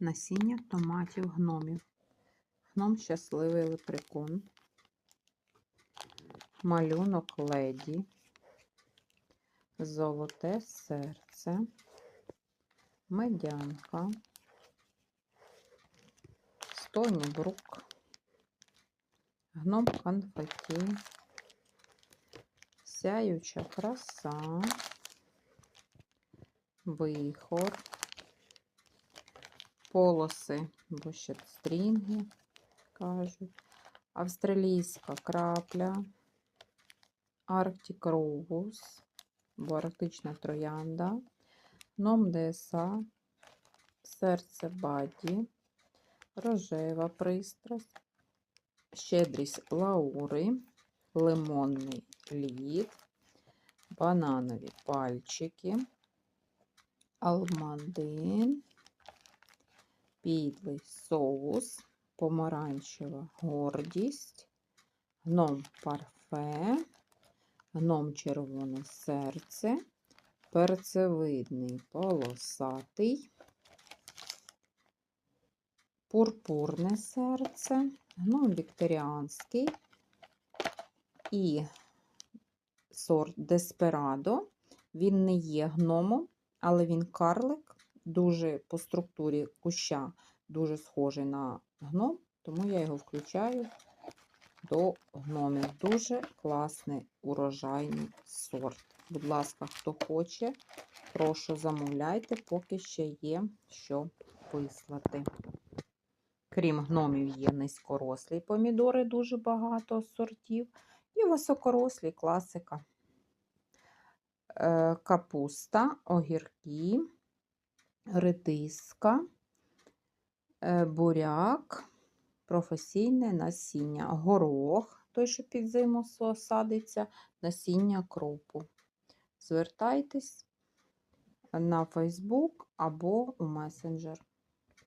насіння томатів гномів. Гном щасливий лепрекон. Малюнок леді. Золоте серце. Медянка. Стоні брук. Гном конфеті. Сяюча краса. Вихор. Полоси, бо ще стрінги кажуть. Австралійська крапля. Арктик Роуз, бо арктична троянда. Ном ДСА. Серце Баді. Рожева пристрасть. Щедрість лаури. Лимонний лід. Бананові пальчики. Алмандин. Підлий соус. Помаранчева гордість. Гном парфе. Гном червоне серце. Перцевидний полосатий. Пурпурне серце. Гном вікторіанський. І сорт Деспирадо. Він не є гномом, але він карлик, дуже по структурі куща, дуже схожий на гном, тому я його включаю до гномів. Дуже класний урожайний сорт. Будь ласка, хто хоче, прошу замовляйте, поки ще є що вислати. Крім гномів, є низькорослі помідори, дуже багато сортів. І високорослі класика. Е, Капуста, огірки, редиска, е, буряк, професійне насіння, горох, той, що під зиму садиться, насіння кропу. Звертайтесь на Facebook або у месенджер.